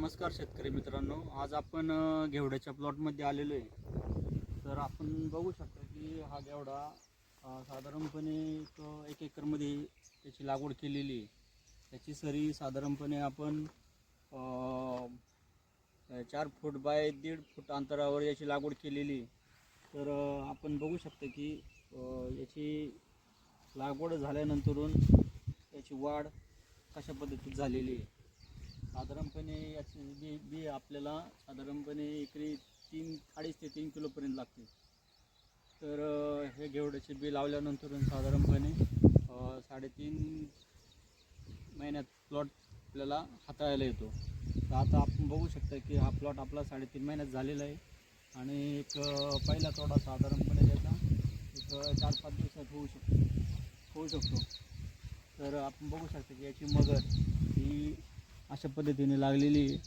नमस्कार शेतकरी मित्रांनो. आज आपण घेवड्याच्या प्लॉटमध्ये आलेलो आहे. तर आपण बघू शकतो की हा घेवडा साधारणपणे एक एक एकरमध्ये त्याची लागवड केलेली आहे. त्याची सरी साधारणपणे आपण चार फूट बाय दीड फूट अंतरावर याची लागवड केलेली तर आपण बघू शकतो की याची लागवड झाल्यानंतरून याची वाढ कशा पद्धतीत झालेली आहे. साधारणपणे याची बी बी आपल्याला साधारणपणे एकरी तीन अडीच ते तीन किलोपर्यंत लागते. तर हे घेवड्याचे बी लावल्यानंतर साधारणपणे साडेतीन महिन्यात प्लॉट आपल्याला हाताळायला येतो. तर आता आपण बघू शकता की हा प्लॉट आपला साडेतीन महिन्यात झालेला आहे. आणि एक पहिला तोडा साधारणपणे त्याचा एक चार पाच दिवसात होऊ शकतो. होऊ शकतो. तर आपण बघू शकता की याची मगर ही अशा पद्धतीने लागलेली आहे.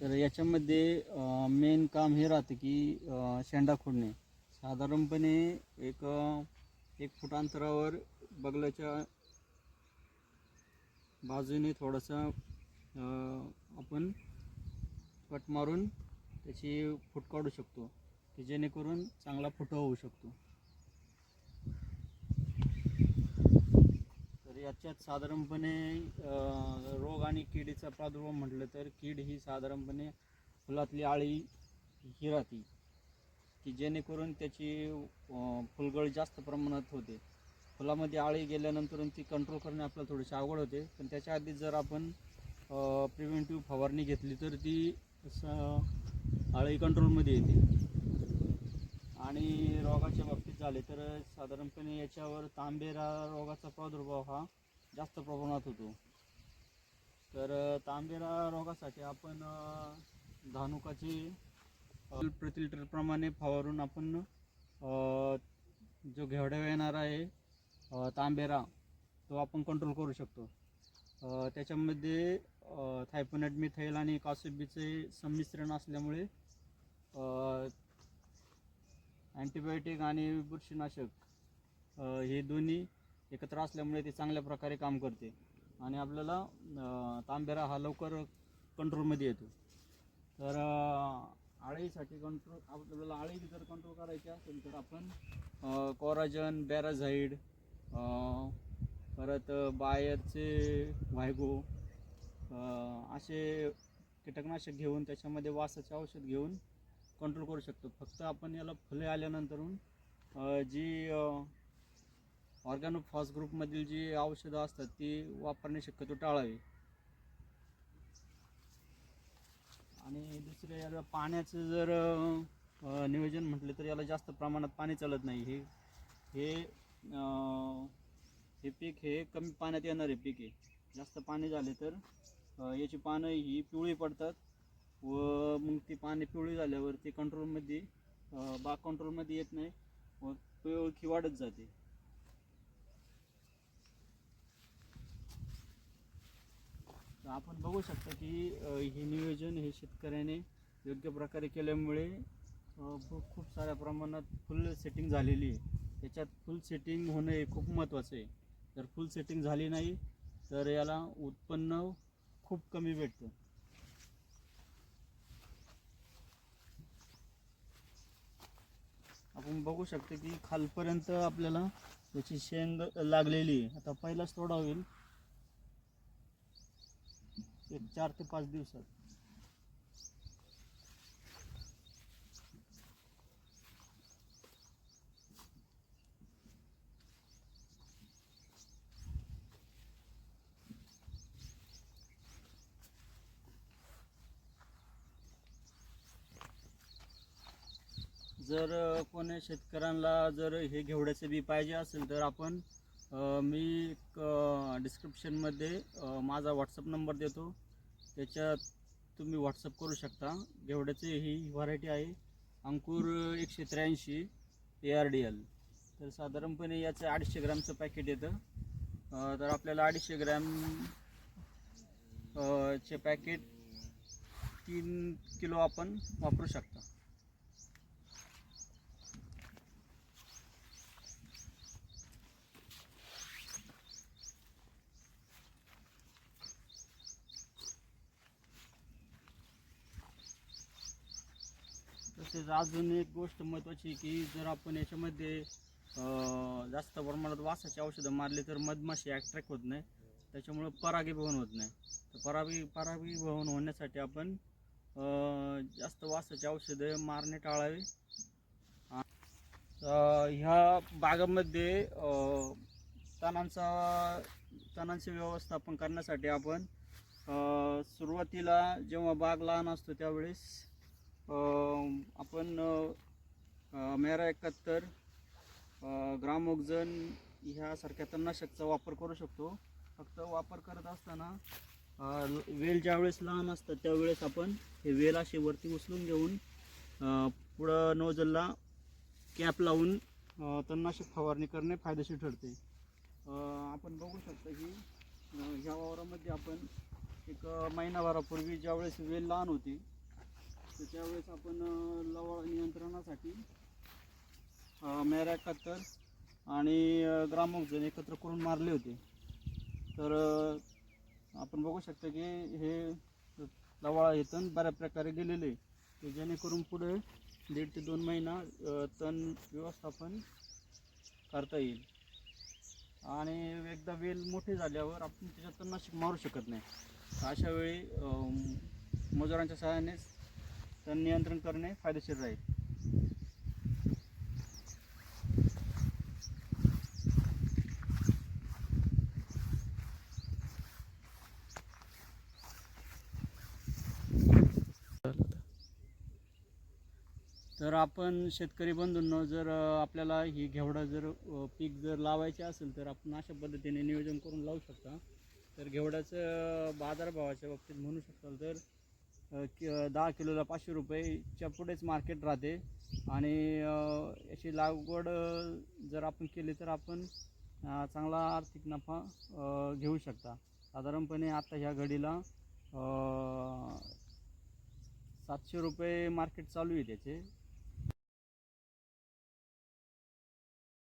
तर याच्यामध्ये मेन काम हे राहतं की शेंडा खोडणे. साधारणपणे एक एक फूट अंतरावर बगलाच्या बाजूने थोडंसं आपण कट मारून त्याची फूट काढू शकतो की जेणेकरून चांगला फुटवा होऊ शकतो. याच्यात साधारणपणे रोग आणि किडीचा प्रादुर्भाव म्हटलं तर कीड ही साधारणपणे फुलातली आळी ही राहते की जेणेकरून त्याची फुलगळ जास्त प्रमाणात होते. फुलामध्ये आळी गेल्यानंतर ती कंट्रोल करणे आपल्याला थोडीशी अवघड होते पण त्याच्या आधी जर आपण प्रिव्हेंटिव्ह फवारणी घेतली तर ती आळी कंट्रोलमध्ये येते. आणि रोगाच्या बाबतीत झाले तर साधारणपणे याच्यावर तांबेरा रोगाचा प्रादुर्भाव हा जास्त प्रमाणात होतो. तर तांबेरा रोगासाठी आपण धानुकाची धानुकाचे प्रति लिटरप्रमाणे फवारून आपण जो घेवड्या येणार आहे तांबेरा तो आपण कंट्रोल करू शकतो. त्याच्यामध्ये थायपोनेट मिथाईल आणि कासुबीचे संमिश्रण असल्यामुळे अँटीबायोटिक आणि बुरशीनाशक हे दोन्ही एकत्र असल्यामुळे ते चांगल्या प्रकारे काम करते. आणि आपल्याला तांबेरा हा लवकर कंट्रोलमध्ये येतो. तर आळीसाठी कंट्रोल आपल्याला आळी जर कंट्रोल करायची असेल तर आपण कोराजन बॅराझाईड परत बायरचे व्हायगो असे कीटकनाशक घेऊन त्याच्यामध्ये वासाचे औषध घेऊन कंट्रोल करू शकतो. फक्त आपण याला फुले आल्यानंतरून जी ऑर्गॅनो फॉस ग्रुपमधील जी औषधं असतात ती वापरणे शक्यतो टाळावी. आणि दुसरे याला पाण्याचं जर नियोजन म्हटलं तर याला जास्त प्रमाणात पाणी चालत नाही. हे हे हे पीक हे कमी पाण्यात येणारे पीक आहे. जास्त पाणी झाले तर याची पानं ही पिवळी पडतात. व मग ती पाने पिवळी झाल्यावर ती कंट्रोलमध्ये बाग कंट्रोलमध्ये येत नाही व पिवळखी वाढत जाते. आपण बघू शकता की हे नियोजन हे शेतकऱ्याने योग्य प्रकारे केल्यामुळे खूप साऱ्या प्रमाणात फुल सेटिंग झालेली आहे. त्याच्यात फुल सेटिंग होणं हे खूप महत्त्वाचं आहे. जर फुल सेटिंग झाली नाही तर याला उत्पन्न खूप कमी भेटतं. आपण बघू शकतो की खालपर्यंत आपल्याला त्याची शेंग लागलेली आहे. आता पहिलाच तोडा होईल. एक चार ते पाच दिवसात. जर कोणी शेतकऱ्यांना जर हे घेवड्याचं बी पाहिजे असेल तर आपण मी डिस्क्रिप्शनमध्ये माझा व्हॉट्सअप नंबर देतो. त्याच्यात तुम्ही व्हॉट्सअप करू शकता. घेवड्याची ही व्हरायटी आहे. अंकुर एकशे त्र्याऐंशी ए आर डी एल तर साधारणपणे याचं अडीचशे ग्रॅमचं पॅकेट येतं. तर आपल्याला अडीचशे ग्रॅम चे पॅकेट तीन किलो आपण वापरू शकता. तसेच अजून एक गोष्ट महत्त्वाची की जर आपण याच्यामध्ये जास्त प्रमाणात वासाची औषधं मारली तर मधमाशी ॲट्रॅक्ट होत नाही. त्याच्यामुळं परागीभवन होत नाही. तर परागी परागीभवन होण्यासाठी आपण जास्त वासाची औषधं मारणे टाळावे. ह्या बागामध्ये तणांचा तणांचे व्यवस्थापन करण्यासाठी आपण सुरुवातीला जेव्हा बाग लहान असतो त्यावेळेस आपण मेरा एकाहत्तर अं, ग्रामोक्झन ह्यासारख्या तणनाशकचा वापर करू शकतो. फक्त वापर करत असताना वेल ज्यावेळेस लहान असतात त्यावेळेस आपण हे वेल असे वरती उचलून घेऊन पुढं नोजलला कॅप लावून तणनाशक फवारणी करणे फायदेशीर ठरते. आपण बघू शकतो की ह्या वावरामध्ये आपण एक महिनाभरापूर्वी ज्यावेळेस वेल लहान होती तर त्यावेळेस आपण लवळ नियंत्रणासाठी मेरा कत्तर आणि अं, ग्रामोक्झन एकत्र करून मारले होते. तर आपण बघू शकतो की हे लवाळा हे तण बऱ्या प्रकारे गेलेले आहे. की जेणेकरून पुढे दीड ते दोन महिना तण व्यवस्थापन करता येईल. आणि एकदा वेल मोठे झाल्यावर आपण त्याच्यात तणनाशक मारू शकत नाही. अशावेळी अशा वेळी मजुरांच्या सहाय्यानेच तर नियंत्रण करणे फायदेशीर राहील. तर आपण शेतकरी बंधूंनो जर आपल्याला ही घेवडा जर पीक जर लावायचे असेल तर आपण अशा पद्धतीने नियोजन करून लावू शकता. तर घेवड्याचं बाजारभावाच्या बाबतीत म्हणू शकता तर कि दहा किलोला पाचशे रुपयेच्या पुढेच मार्केट राहते. आणि याची लागवड जर आपण केली तर आपण चांगला आर्थिक नफा घेऊ शकता. साधारणपणे आता ह्या घडीला सातशे रुपये मार्केट चालू आहे त्याचे.